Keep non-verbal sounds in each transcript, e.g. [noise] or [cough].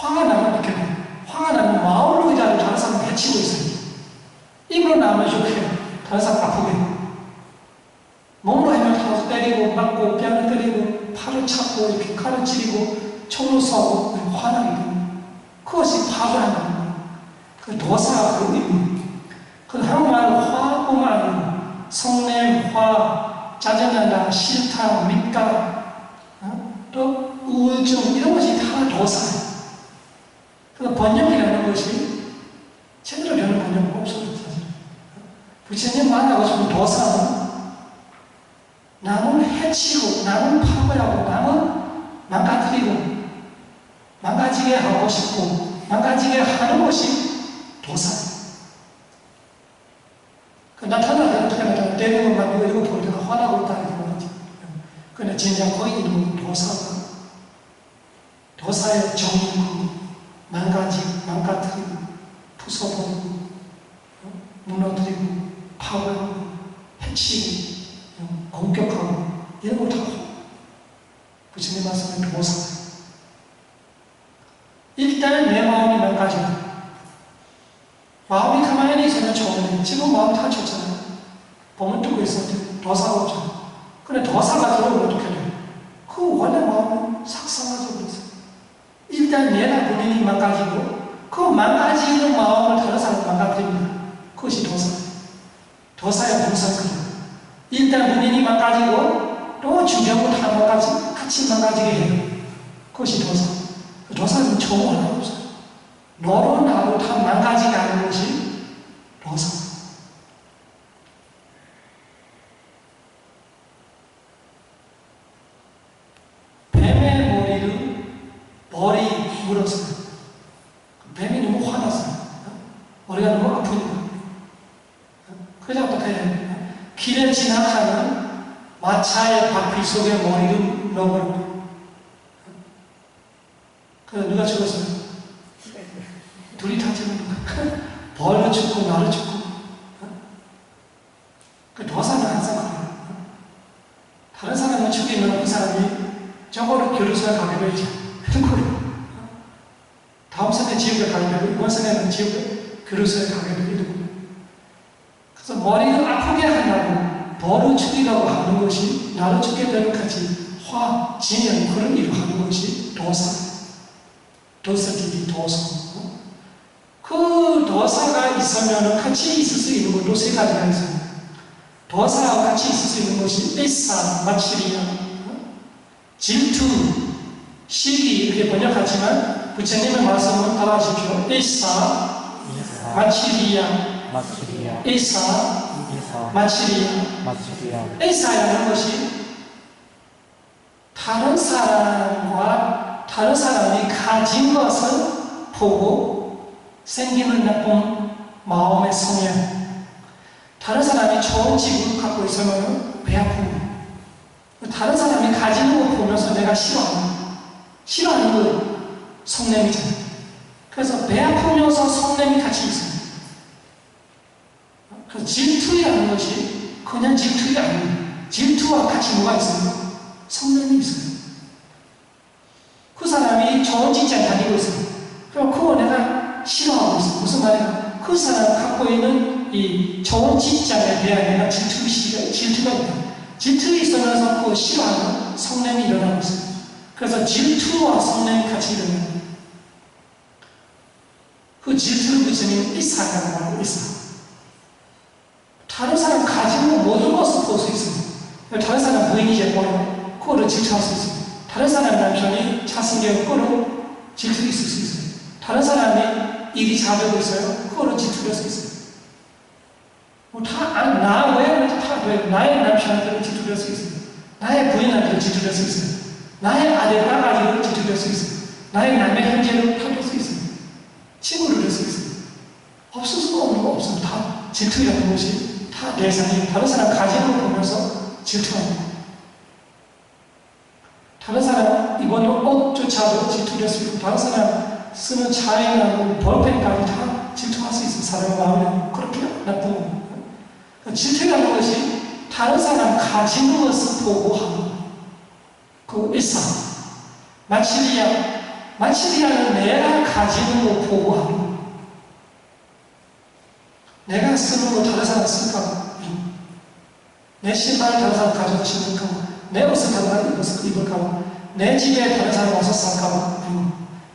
화가 나면 이렇게 돼. 화가 나면 마음으로 의자를 다른 사람 해치고 있어요. 입으로 나면 이렇게 다른 사람 아프게 돼. 몸으로 하면 다 때리고 맞고 뺨을 때리고 팔을 차고 이렇게 칼을 찌르고 총을 쏘고 화나게 됩니다. 그것이 나는 거예요. 그 도사가 그 의미. 그 한국말 화뿐만 아니고 성냄, 화, 짜증난다, 싫다, 밉다, 어? 또 우울증 이런 것이 다 도사예요. 그 번역이라는 것이 제대로 되는 번역은 없어요. 사실. 부처님 만나고 싶은 도사는 남을 해치고 남을 파괴하고 남을 망가뜨리고 망가지게 하고 싶고 망가지게 하는 것이 도사예요. 그 나타나면 어떻게 나타나? 대부분 막 이거 이거 볼 때가 화나고 있다 이렇게 말하지. 근데 진짜 있는 도사가 도사의 정의고 망가지 망가뜨리고 부숴버리고 어? 무너뜨리고 파괴하고 해치고 어? 공격하고 이런 걸다 부처님 말씀은 도사예요. 일단 내 마음이 망가지고 마음이 가만히 있으면 좋은데 지금 마음 다쳤잖아요. 보면 뜨고 있었는데 도사가 없잖아요. 근데 도사가 들어오면 어떻게 돼요? 그 원래 마음은 삭상하죠 그래서 일단 내가 본인이 망가지고 그 망가지는 마음을 다른 사람 망가뜨립니다. 그것이 도사. 도사의 분석은 일단 본인이 망가지고 또 주변을 다 망가지 같이 망가지게 해요. 그것이 도사. 그 도사는 좋은 거 하나 없어요. 너로 나로 다 망가지게 하는 것이 도사. 뱀의 머리를 머리 물었어요. 뱀이 너무 화났어요. 머리가 너무 아프니까. 그래서 어떻게 해요? 길에 지나가는 마차의 바퀴 속에 머리를 넣어버립니다. 그래서 누가 죽었어요? 둘이 다 죽는 거야. 벌도 죽고 나도 죽고. 그 도사는 항상 그래요. 다른 사람을 죽이면 그 사람이 저거를 교류소에 가게 되지. 그런 거예요. 다음 생에 지옥에 가게 되고 이번 생에는 교류소에 가게 거예요. 그래서 머리를 아프게 하려고 벌을 죽이려고 하는 것이 나를 죽게 되는 같이 화, 진영 그런 일을 하는 것이 도사. 도사들이 도사. 그 도사가 있으면 같이 있을 수 있는 것도 세 가지가 있어요. 도사와 같이 있을 수 있는 것이 에사, 마치리야, 질투, 시기 이렇게 번역하지만 부처님의 말씀을 따라하십시오. 에사, 마치리야, 마치리야. 에사, 이사. 마치리야. 마치리야. 에사라는 것이 다른 사람과 다른 사람이 가진 것을 보고 생기는 나쁜 마음의 성향. 다른 사람이 좋은 집을 갖고 있으면 배 아프고, 다른 사람이 가지는 걸 보면서 내가 싫어하는, 싫어하는 거 성냄이잖아요. 그래서 배 아프면서 성냄이 같이 있어요. 그 질투라는 것이 그냥 질투가 아니에요. 질투와 같이 뭐가 있어요? 성냄이 있어요. 그 사람이 좋은 직장 다니고 있어요. 그럼 그거 내가 싫어하고 있어. 무슨 말이야? 그 사람 갖고 있는 이 좋은 직장에 대한 내가 질투, 질투가 있다. 질투가 있으면서 그거 싫어하는 성냄이 일어나고 있어요. 그래서 질투와 성냄이 같이 일어나요. 그 질투를 부처님 이사라고 하고 있어. 다른 사람 거 모든 것을 볼 수 있어요. 다른 사람 부인이 예뻐요. 그거를 질투할 수 있어요. 다른 사람 남편이 잘생겨요. 그거를 질투 있을 수 있어요. 다른 사람이 일이 잘 되고 있어요. 그거를 질투할 수 있어요. 뭐 다, 아, 나 외에는 다, 왜, 나의 남편한테는 질투할 수 있어요. 나의 부인한테는 질투할 수 있어요. 나의 아들, 딸아이를 질투할 수 있어요. 나의 남의 형제를 탓할 수 있어요. 친구를 할수 있어요. 없을 수가 없는 거 없어요. 다 질투라는 것이 다 대상이 다른 사람 가지는 걸 보면서 거예요. 다른 사람 입은 옷조차도 질투할 수 있고 다른 사람 쓰는 차이나 볼펜까지 다 질투할 수 있어요. 사람 마음에 그렇게 나쁜 거예요. 그러니까 질투라는 것이 다른 사람 가진 것을 보고 하는 그 일상 마치리야 마치리아는 내가 가지는 거 보고 하는 거. 내가 쓰는 거 다른 사람 쓸까? 내 신발 다른 사람 가져가 신을까? 내 옷을 다른 사람 입을, 입을까? 내 집에 다른 사람 와서 살까?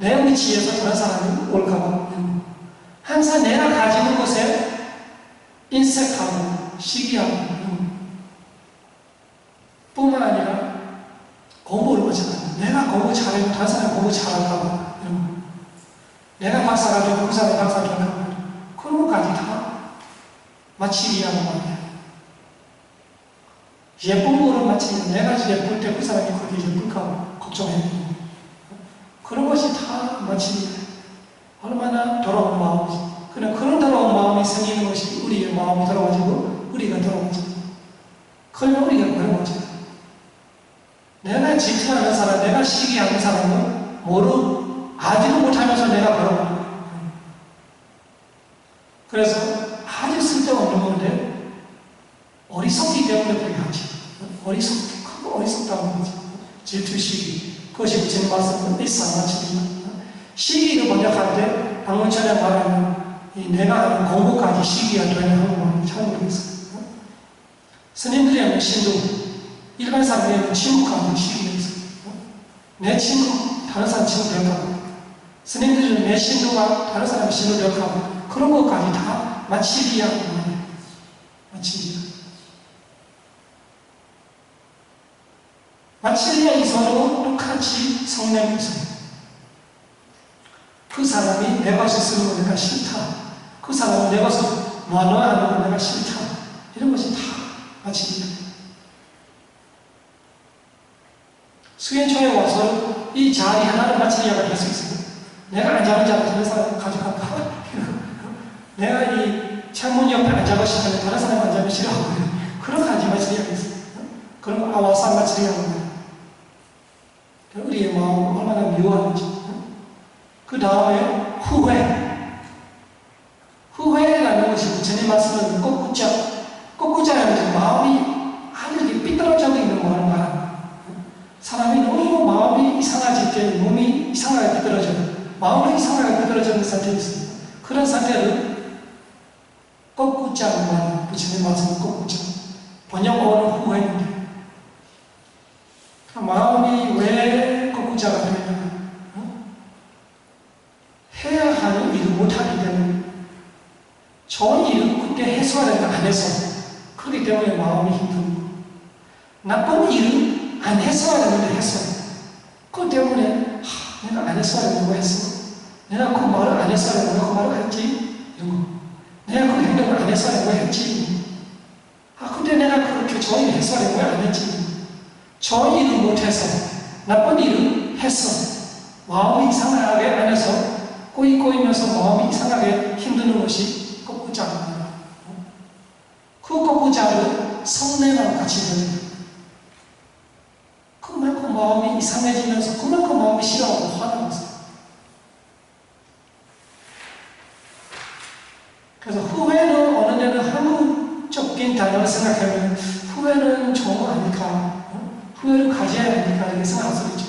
내 위치에서 다른 사람이 올까? 항상 내가 가지는 것에 인색하고 시기하고 뿐만 아니라 공부를 마찬가지 내가 공부 잘하면 다른 사람이 공부 이런 내가 박사가 되고 그 사람이 박사가 될까 그런 것까지 다 마치기하는 말이야 예쁜 거를 마치면 내가 예쁠 때 그 사람이 그렇게 예쁠까 걱정해. 그런 것이 다 마치기 얼마나 더러운 마음이지. 그냥 그런 더러운 마음이 생기는 것이 우리의 마음이 더러워지고 우리가 더러워지고 그러면 우리가 그런 내가 질투하는 사람, 내가 시기하는 사람은 모르, 아지도 못하면서 내가 그러고. 그래서 아주 쓸데없는 건데, 어리석기 때문에 그렇게 하지. 어리석, 크고 어리석다는 거지. 질투 시기. 그것이 무슨 말씀은 일상마치입니다. 시기를 번역할 때, 방금 전에 말하는 이 내가 하는 공부까지 시기가 되는 잘 모르겠어요. 스님들의 신도, 일반 사람들은 침묵하는 시기가 있어요. 내 친구, 다른 사람 친구 되어가고, 스님들은 내 신도가 다른 사람 신도 되어가고, 그런 것까지 다 마치리야. 마치리야. 마치리야 이서도 똑같이 성냄이 있어요. 그 사람이 내 것을 쓰는 거 내가 싫다. 그 사람은 내 것을 완화하는 거 내가 싫다. 이런 것이 다 마치리야. 수행초에 와서 이 자리 하나를 마치려고 할수 있어요. 내가 앉아는 자리 다른 사람 가져갈까? [laughs] 내가 이 창문 옆에 앉아고 싶으면 다른 사람 앉아면 싫어하거든요. 그런 거 마시려고 했어요. 그런 거 아와사 마치려고 해요. 우리의 마음 얼마나 묘한지. 그 다음에 후회. 후회라는 것이 부처님 말씀은 꺾꾸자. 꺾꾸자라는 마음이 아주 삐뚤어져 있는 거는 말 사람이 너무 마음이 이상하질 때 몸이 이상하게 삐뚤어져 마음이 이상하게 삐뚤어지는 상태에 있습니다. 그런 상태를 꺾꾸자고 말하는 부처님 말씀은 꺾꾸자. 번역어는 후회인데 마음이 왜 꺾꾸자가 되느냐 어? 해야 하는 일을 못하기 때문에 좋은 일을 그때 해소하려는 안 해서 그렇기 때문에 마음이 힘듭니다. 나쁜 일은 안 되는데 했어. 그것 때문에 하, 내가 안 했어야 되는 거 했어. 내가 그 말을 안 했어야 되는 거, 그 말을 했지. 이런 거. 내가 그 행동을 안 했어야 되는 거 했지. 아, 근데 내가 그렇게 일 했어야 되는 거안 했지. 좋은 일을 못해서 나쁜 일을 했어. 마음이 이상하게 안에서 꼬이 꼬이면서 마음이 이상하게 힘드는 것이 꺾꾸자입니다. 그 꺾꾸자를 성내랑 같이 들어요. 그만큼 이상해지면서 그만큼 마음이 싫어하고 거예요. 그래서 후회는 어느 데는 한국적인 단어를 생각하면 후회는 좋은 거 아닐까? 후회를 가져야 하니까 이렇게 생각할 수 있죠.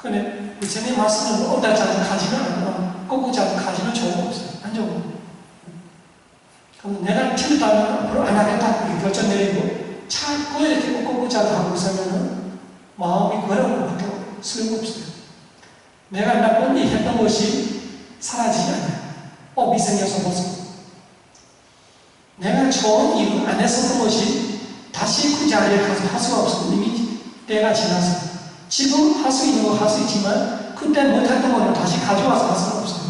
근데 부처님 말씀은 어다자는 가지는 않고 꼬꾸자는 가지는 좋은 거 없어요. 안 좋은 거. 그럼 내가 틀렸다면 앞으로 안 하겠다 이렇게 결정 내리고 자꾸 이렇게 꼬꾸자를 하고 있으면은 마음이 괴로운 것밖에 소용없어요. 내가 나쁜 일 했던 것이 사라지지 않아요. 업이 생겨서 벗어. 내가 좋은 일을 안 했었던 것이 다시 그 자리에 가서 할 수가 없어. 이미 때가 지나서. 지금 할 수 있는 거 할 수 있지만 그때 못했던 거는 다시 가져와서 할 수는 없어요.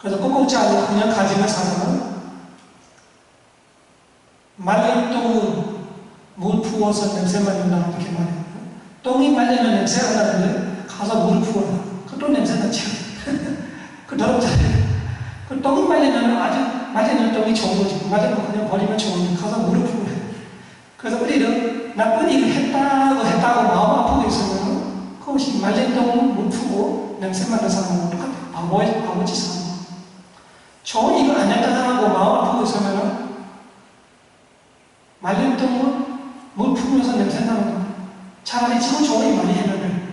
그래서 꼭꼭지 않고 그냥 가지는 사람은 말린 똥은 물 부어서 냄새 맡는다 이렇게 말해요. 똥이 말리면 냄새가 나는데 가서 물 부어라. 그 또 냄새 나죠. [laughs] 그 더럽잖아요. 그 똥이 말리면 아주 말리는 똥이 좋은 거지. 말리면 그냥 버리면 좋은데 가서 물을 부어라. 그래서 우리는 나쁜 일을 했다고 했다고 마음 아프고 있으면 그것이 말린 똥을 물 푸고 냄새 맡는 사람은 똑같아. 바보, 바보짓 하는 좋은 일을 안 했다 하고 마음 아프고 있으면 말린 똥을 물 품으면서 냄새 나는 거. 차라리 지금 좋은 일 많이 했는데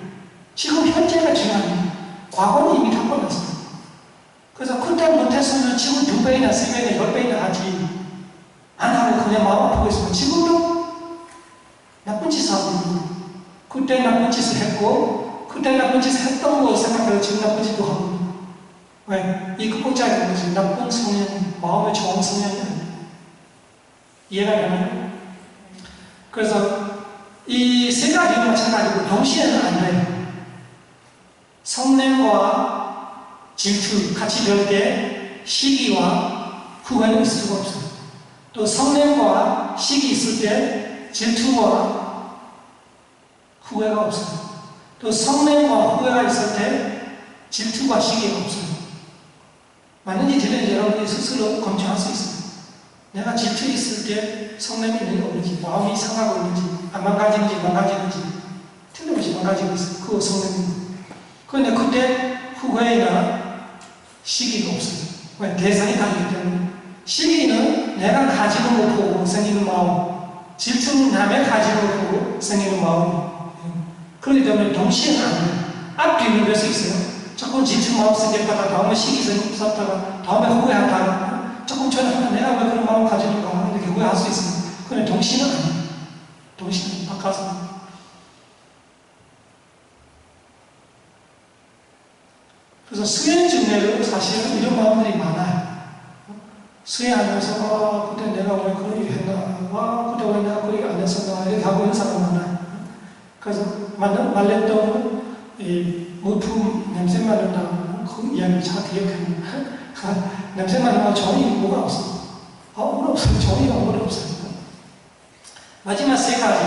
지금 현재가 중요합니다. 과거는 이미 다 끝났어요. 그래서 그때 못했으면 지금 두 배이나 세 배이나 열 배이나 하지. 안 하고 그냥 마음 아프고 있으면 지금도 나쁜 짓을 하고 있는 거예요. 그때 나쁜 짓을 했고, 그때 나쁜 짓을 했던 걸 생각해서 지금 나쁜 짓도 하고 있는 거예요. 왜? 이 극복자의 것이 나쁜 성향, 마음에 좋은 성향이 아니에요. 이해가 되나요? 그래서 이 세 가지도 마찬가지고 동시에는 안 돼요. 성냄과 질투 같이 될 때 시기와 후회는 있을 수가 없어요. 또 성냄과 시기 있을 때 질투와 후회가 없어요. 또 성냄과 후회가 있을 때 질투와 시기가 없어요. 맞는지 틀린지 여러분이 스스로 검증할 수 있어요. 내가 질투 있을 때 성냄이 있는지 없는지, 마음이 상하고 있는지, 안 망가지는지 망가지는지, 틀림없이 망가지고 있어요. 그거 성냄입니다. 그런데 그때 후회나 시기가 없어요. 왜? 대상이 다르기 때문에. 시기는 내가 가지는 것 보고 생기는 마음, 질투는 남의 가지는 것 보고 생기는 마음이에요. 그렇기 때문에 안 돼요. 앞뒤는 될수 있어요. 조금 질투 마음 생겼다가 다음에 시기 생겼다가 다음에 후회하다가 조금 전에 내가 왜 그런 마음 가지는가 이렇게 후회할 수 있어요. 그런데 동시는 아니에요. 동시는 바꿔서. 그래서 수행 중에도 사실은 이런 마음들이 많아요. 수행하면서 아, 그때 내가 왜 그런 일 했나, 아, 그때 왜 내가 그런 일안 했었나 이렇게 하고 있는 사람 많아요. 그래서 말렸던 이 물품 냄새 맡는다고 그 이야기를 잘 기억합니다. 냄새 맡으면 좋은 일이 뭐가 없어. 아, 뭐가 없어요. 일이 뭐가 없어요. 마지막 세 가지.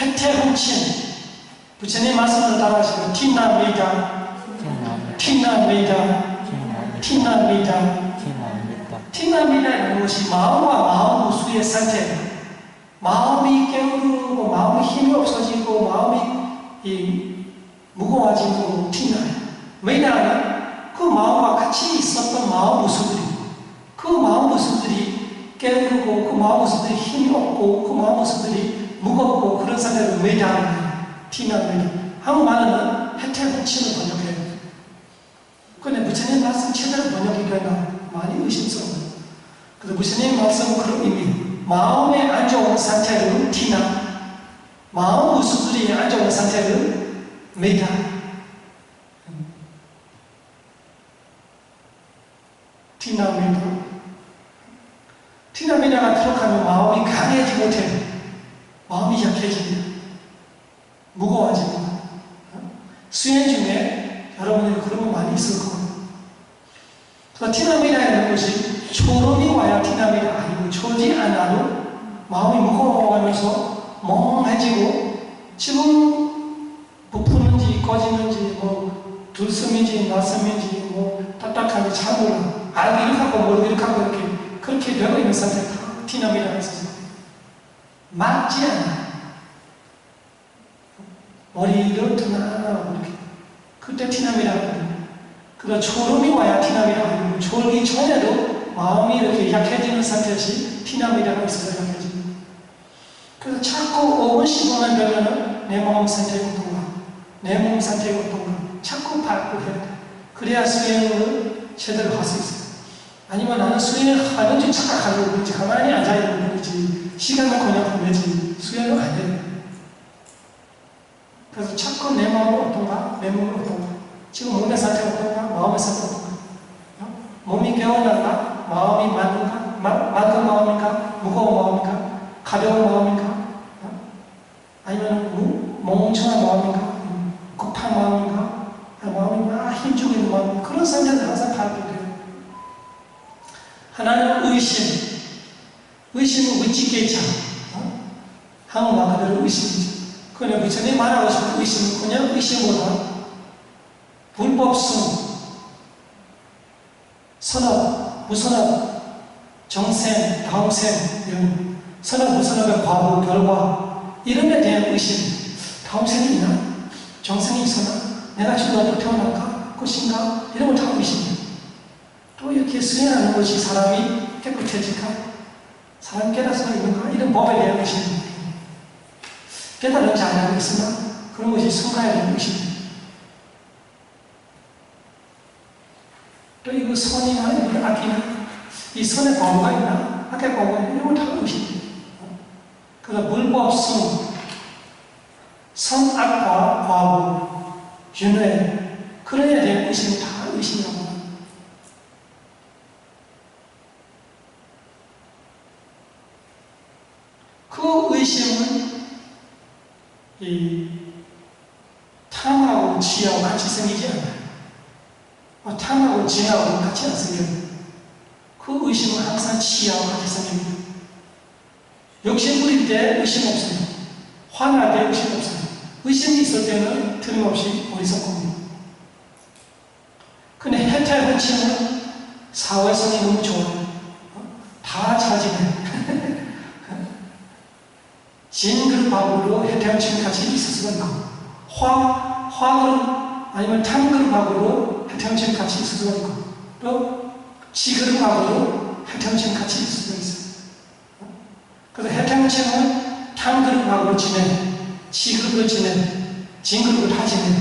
혜태 훔친. 부처님 말씀을 따라하시고, 티나미다, 티나미다, 티나미다, 티나미다라는 것이 마음과 마음 우수의 상태. 마음이 깨우르고, 마음이 힘이 없어지고, 마음이 이 무거워지고 티나요. 왜냐하면 그 마음과 같이 있었던 마음 모습들이 그 마음 모습들이 깨우르고 그 마음 모습들이 힘이 없고 그 마음 모습들이 무겁고 그런 상태로 왜냐하는 거예요. 티나면 한국말은 혜택 훔치는 번역해요. 근데 부처님 말씀 제대로 번역이 되나 많이 의심스러워요. 그래서 부처님 말씀은 그런 의미 마음에 안 좋은 상태를 티나 마음 모습들이 안 좋은 상태를 메다. 티나미다. 티나미다가 들어가면 마음이 강해지지 못해요. 마음이 약해집니다. 무거워집니다. 수행 중에 여러분들이 그런 거 많이 있을 거예요. 그래서 티나미다라는 것이 초롬이 와야 티나미다 아니고 초지 않아도 마음이 무거워가면서 멍해지고 지금 부푸는지 꺼지는지 뭐 들숨인지 낮숨인지 뭐 딱딱한지 잘 몰라 알고 이렇게 하고 모르고 이렇게 하고 이렇게 그렇게 되고 있는 상태 티나미라고 했습니다 맞지 않아 머리를 드나하고 이렇게. 그때 티나미라고 합니다 그러나 초름이 와야 티나미라고 합니다 졸기 전에도 마음이 이렇게 약해지는 상태시 티나미라고 있어서 약해집니다 그래서 자꾸 5분 15분 되면은 내 마음 상태가 어떤가 내몸 상태가 어떤가 자꾸 밟고 해야 돼 그래야 수행을 제대로 할 수 있어요 아니면 나는 수행을 하는지 착각하려고 그러지. 가만히 앉아있는 거지. 시간만 그냥 보내지. 수행은 안 돼요 그래서 자꾸 내 마음은 어떤가? 내 몸은 어떤가? 지금 몸의 상태가 어떤가? 마음의 상태가 어떤가? 어? 몸이 깨어난가? 마음이 맑은가? 맑은 마음인가? 무거운 마음인가? 가벼운 마음인가? 어? 아니면 멍청한 마음인가? 급한 마음인가? 마음이 막 힘주고 있는 마음. 그런 상태를 항상 돼요 하나는 의심 의심은 위치계자 어? 한국말 그대로 의심이죠 그러나 부처님 말하고 싶은 의심은 그냥 의심보다 불법성 선업, 무선업, 정생, 다음생 이런 선업, 무선업의 과거, 결과 이런 데 대한 의심 다음생이 있나? 정생이 있었나? 내가 지금 어디로 태어날까? 것인가? 이런 걸다 의심해요 또 이렇게 수행하는 것이 사람이 깨끗해질까? 사람이 깨달을 수 있는가? 이런 법에 대한 의심입니다 깨달은지 안 하고 있으나 그런 것이 성가야 되는 것입니다. 또 이거 선이나 이거 악이나 이 선의 과거가 있나 악의 과거가 있나 이런 거다 의심입니다. 그래서 물법 성, 선악과 과거, 윤회 그래야 될 의심은 다 의심이라고 합니다. 그 의심은 이 탐하고 지하고 같이 생기지 않아요. 어, 탐하고 지하고 같이 안 생겨요. 그 의심은 항상 지하고 같이 생깁니다. 욕심 부릴 때 의심 없어요. 화날 때 의심 없어요. 의심이 있을 때는 틀림없이 어리석습니다. 근데 해탈 헌치는 사회성이 너무 좋아요. 어? 다 자지네. 진 그룹하고로 해태양층 같이 수가 있고 화, 화그룹 아니면 탐그룹하고로 해태양층 같이 수가 있고 또 지그룹하고로 해태양층 같이 수가 있어요. 그래서 해태양층은 탐그룹하고 지내 지그룹으로 지내 진그룹을 다 지내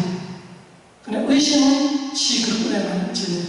근데 의심은 지그룹에만 지내